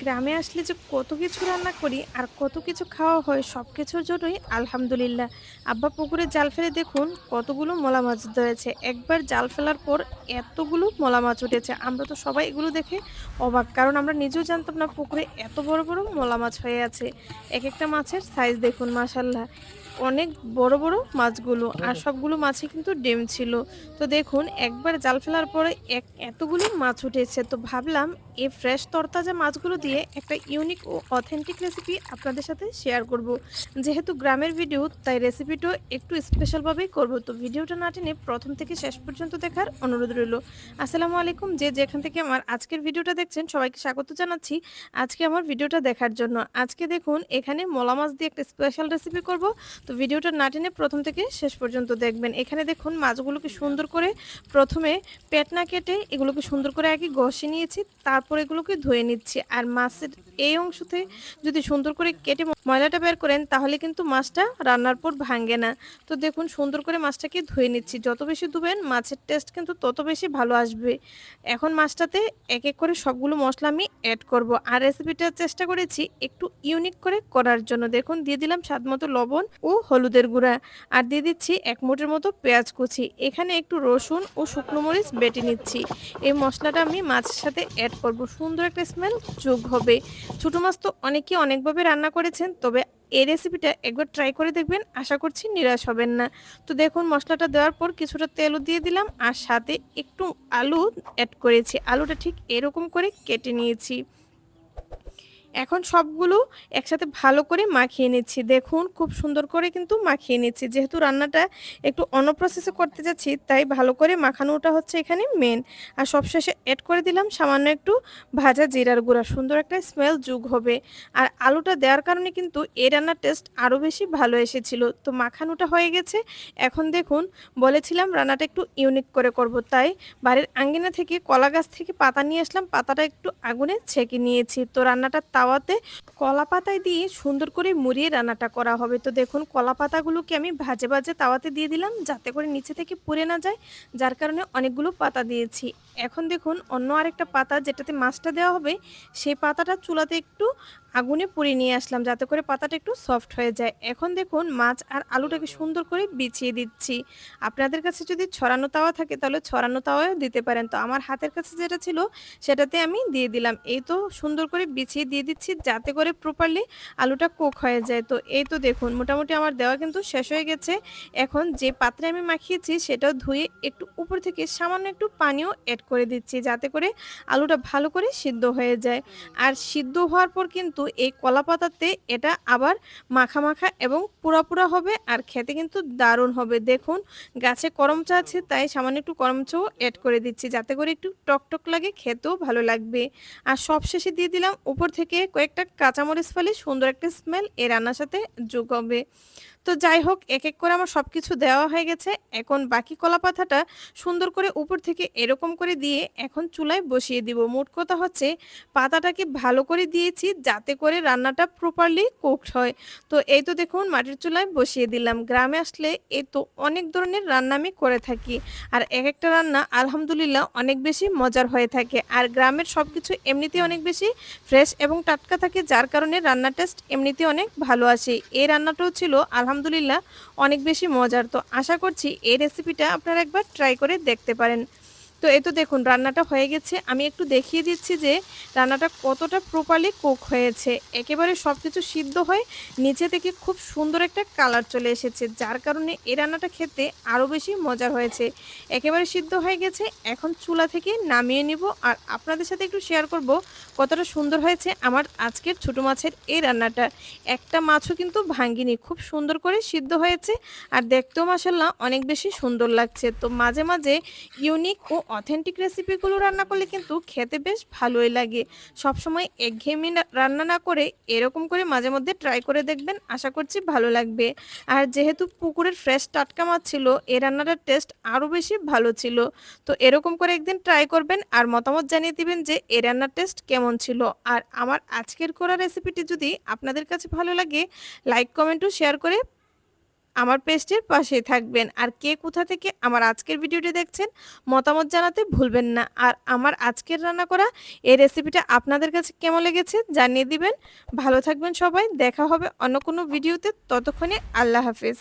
গ্রামে আসলে যে কত কিছু রান্না করি আর কত কিছু খাওয়া হয় সব কিছুর জন্যই আলহামদুলিল্লাহ। আব্বা পুকুরে জাল ফেলে দেখুন, কতগুলো মলা মাছ ধরেছে। একবার জাল ফেলার পর এতগুলো মলা মাছ উঠেছে। আমরা তো সবাই এগুলো দেখে অবাক, কারণ আমরা নিজেও জানতাম না পুকুরে এত বড় বড় মলা মাছ হয়ে আছে। এক একটা মাছের সাইজ দেখুন মাসাল্লাহ অনেক বড় বড় মাছগুলো আর সবগুলো মাছে কিন্তু ডেম ছিল। তো দেখুন, একবার জাল ফেলার পরে এক, এতগুলো মাছ উঠেছে। তো ভাবলাম, এই ফ্রেশ তরতাজা মাছগুলো দিয়ে একটা ইউনিক ও অথেন্টিক রেসিপি আপনাদের সাথে শেয়ার করব। যেহেতু গ্রামের ভিডিও তাই রেসিপিটাও একটু স্পেশালভাবেই করব। তো ভিডিওটা না টেনে প্রথম থেকে শেষ পর্যন্ত দেখার অনুরোধ রইল। আসসালামু আলাইকুম। যে যেখান থেকে আমার আজকের ভিডিওটা দেখছেন, সবাইকে স্বাগত জানাচ্ছি আজকে আমার ভিডিওটা দেখার জন্য। আজকে দেখুন, এখানে মলা মাছ দিয়ে একটা স্পেশাল রেসিপি করব। তো ভিডিওটা না টেনে প্রথম থেকে শেষ পর্যন্ত দেখবেন। এখানে দেখুন মাছগুলোকে সুন্দর করে প্রথমে পেট না কেটে এগুলোকে সুন্দর করে আগে ঘষে নিয়েছি, তারপর এগুলোকে ধুয়ে নিচ্ছি। আর মাছের এই অংশতে যদি সুন্দর করে কেটে ময়লাটা বের করেন, তাহলে কিন্তু মাছটা রান্নার পর ভাঙে না। তো দেখুন সুন্দর করে মাছটাকে ধুয়ে নিচ্ছি। যত বেশি ধুবেন, মাছের টেস্ট কিন্তু তত বেশি ভালো আসবে। এখন মাছটাতে এক এক করে সবগুলো মশলা আমি অ্যাড করব। আর রেসিপিটা চেষ্টা করেছি একটু ইউনিক করে করার জন্য। দেখুন, দিয়ে দিলাম স্বাদ মতো লবণ ও হলুদের গুঁড়া আর দিয়ে দিচ্ছি এক মুঠের মতো পেঁয়াজ কুচি। এখানে একটু রসুন ও শুকনো মরিচ বেটে নিচ্ছি। এই মশলাটা আমি মাছের সাথে অ্যাড করব। সুন্দর একটা স্মেল যোগ হবে। ছোটো মাছ তো অনেকেই অনেকভাবে রান্না করেছেন, তবে এই রেসিপিটা একবার ট্রাই করে দেখবেন। আশা করছি নিরাশ হবেন না। তো দেখুন, মশলাটা দেওয়ার পর কিছুটা তেলও দিয়ে দিলাম আর সাথে একটু আলু অ্যাড করেছি। আলুটা ঠিক এরকম করে কেটে নিয়েছি। এখন সবগুলো একসাথে ভালো করে মাখিয়ে নিচ্ছি। দেখুন, খুব সুন্দর করে কিন্তু মাখিয়ে নিচ্ছি। যেহেতু রান্নাটা একটু অন্য প্রসেসে করতে যাচ্ছি, তাই ভালো করে মাখানোটা হচ্ছে এখানে মেন আর সবশেষে অ্যাড করে দিলাম সামান্য একটু ভাজা জিরার গুঁড়া। সুন্দর একটা স্মেল যুগ হবে। আর আলুটা দেওয়ার কারণে কিন্তু এই রান্নার টেস্ট আরও বেশি ভালো এসেছিল। তো মাখানোটা হয়ে গেছে। এখন দেখুন, বলেছিলাম রান্নাটা একটু ইউনিক করে করব। তাই বাড়ির আঙ্গিনা থেকে কলা গাছ থেকে পাতা নিয়ে আসলাম। পাতাটা একটু আগুনে ছেঁকে নিয়েছি। তো রান্নাটা তাওয়াতে কলা পাতায় দিয়ে সুন্দর করে মুড়িয়ে রান্নাটা করা হবে। তো দেখুন কলা পাতাগুলোকে আমি ভাজে ভাজে তাওয়াতে দিয়ে দিলাম যাতে করে নিচে থেকে পুড়ে না যায়, যার কারণে অনেকগুলো পাতা দিয়েছি। এখন দেখুন, অন্য আরেকটা পাতা যেটাতে মাছটা দেওয়া হবে, সেই পাতাটা চুলাতে একটু আগুনে পুড়িয়ে নিয়ে আসলাম যাতে করে পাতাটা একটু সফট হয়ে যায়। এখন দেখুন মাছ আর আলুটাকে সুন্দর করে বিছিয়ে দিচ্ছি। আপনাদের কাছে যদি ছড়ানো তাওয়া থাকে তাহলে ছড়ানো তাওয়াও দিতে পারেন। তো আমার হাতের কাছে যেটা ছিল সেটাতে আমি দিয়ে দিলাম। এই তো সুন্দর করে বিছিয়ে দিয়ে দিচ্ছি যাতে করে প্রপারলি আলুটা কুক হয়ে যায়। তো এই তো দেখুন মোটামুটি আমার দেওয়া কিন্তু শেষ হয়ে গেছে। এখন যে পাত্রে আমি মাখিয়েছি সেটাও ধুয়ে একটু উপর থেকে সামান্য একটু পানিও অ্যাড করে দিচ্ছি যাতে করে আলুটা ভালো করে সিদ্ধ হয়ে যায়। আর সিদ্ধ হওয়ার পর কিন্তু এই কলা পাতাতে এটা আবার মাখা মাখা এবং পুরা পুরা হবে আর খেতে কিন্তু দারুণ হবে। দেখুন, গাছে করমচা আছে, তাই সামান্য একটু করমচাও অ্যাড করে দিচ্ছি যাতে করে একটু টকটক টক লাগে, খেতেও ভালো লাগবে। আর সব শেষে দিয়ে দিলাম উপর থেকে কয়েকটা কাঁচামরিচ ফেলে সুন্দর একটা স্মেল এ রান্নার সাথে যোগ হবে। তো যাই হোক এক এক করে আমার সব কিছু দেওয়া হয়ে গেছে। এখন বাকি কলা পাতাটা সুন্দর করে উপর থেকে এরকম করে দিয়ে এখন চুলায় বসিয়ে দিব। মোট কথা হচ্ছে, পাতাটাকে ভালো করে দিয়েছি যাতে করে রান্নাটা প্রপারলি কুকড হয়। তো এই তো দেখুন, মাটির চুলায় বসিয়ে দিলাম। গ্রামে আসলে এই তো অনেক ধরনের রান্না আমি করে থাকি। আর এক একটা রান্না আলহামদুলিল্লাহ অনেক বেশি মজার হয়ে থাকে। আর গ্রামের সব কিছু এমনিতে অনেক বেশি ফ্রেশ এবং টাটকা থাকে, যার কারণে রান্না টেস্ট এমনিতে অনেক ভালো আসে। এই রান্নাটাও ছিল আলহামদুলিল্লাহ অনেক বেশি মজার। তো আশা করছি এই রেসিপিটা আপনারা একবার ট্রাই করে দেখতে পারেন। তো এই তো দেখুন, রান্নাটা হয়ে গেছে। আমি একটু দেখিয়ে দিচ্ছি যে রান্নাটা কতটা প্রপারলি কুক হয়েছে। একেবারে সব কিছু সিদ্ধ হয়ে নিচে থেকে খুব সুন্দর একটা কালার চলে এসেছে, যার কারণে এই রান্নাটা খেতে আরও বেশি মজার হয়েছে। একেবারে সিদ্ধ হয়ে গেছে, এখন চুলা থেকে নামিয়ে নিব আর আপনাদের সাথে একটু শেয়ার করব কতটা সুন্দর হয়েছে আমার আজকের ছোটো মাছের এই রান্নাটা। একটা মাছও কিন্তু ভাঙ্গিনি, খুব সুন্দর করে সিদ্ধ হয়েছে আর দেখতেও মাসাল্লাহ অনেক বেশি সুন্দর লাগছে। তো মাঝে মাঝে ইউনিক ও অথেন্টিক রেসিপিগুলো রান্না করলে কিন্তু খেতে বেশ ভালোই লাগে। সবসময় একঘেয়েমি রান্না না করে এরকম করে মাঝে মধ্যে ট্রাই করে দেখবেন, আশা করছি ভালো লাগবে। আর যেহেতু পুকুরের ফ্রেশ টাটকা মাছ ছিল এই রান্নাটার টেস্ট আরও বেশি ভালো ছিল। তো এরকম করে একদিন ট্রাই করবেন আর মতামত জানিয়ে দিবেন যে এই রান্নার টেস্ট কেমন ছিল। আর আমার আজকের করা রেসিপিটি যদি আপনাদের কাছে ভালো লাগে লাইক কমেন্টও শেয়ার করে আমার পেস্টের পাশে থাকবেন। আর কে কোথা থেকে আমার আজকের ভিডিওটি দেখছেন, মতামত জানাতে ভুলবেন না। আর আমার আজকের রান্না করা এই রেসিপিটা আপনাদের কাছে কেমন লেগেছে জানিয়ে দিবেন। ভালো থাকবেন সবাই, দেখা হবে অন্য কোনো ভিডিওতে। ততক্ষণে আল্লাহ হাফেজ।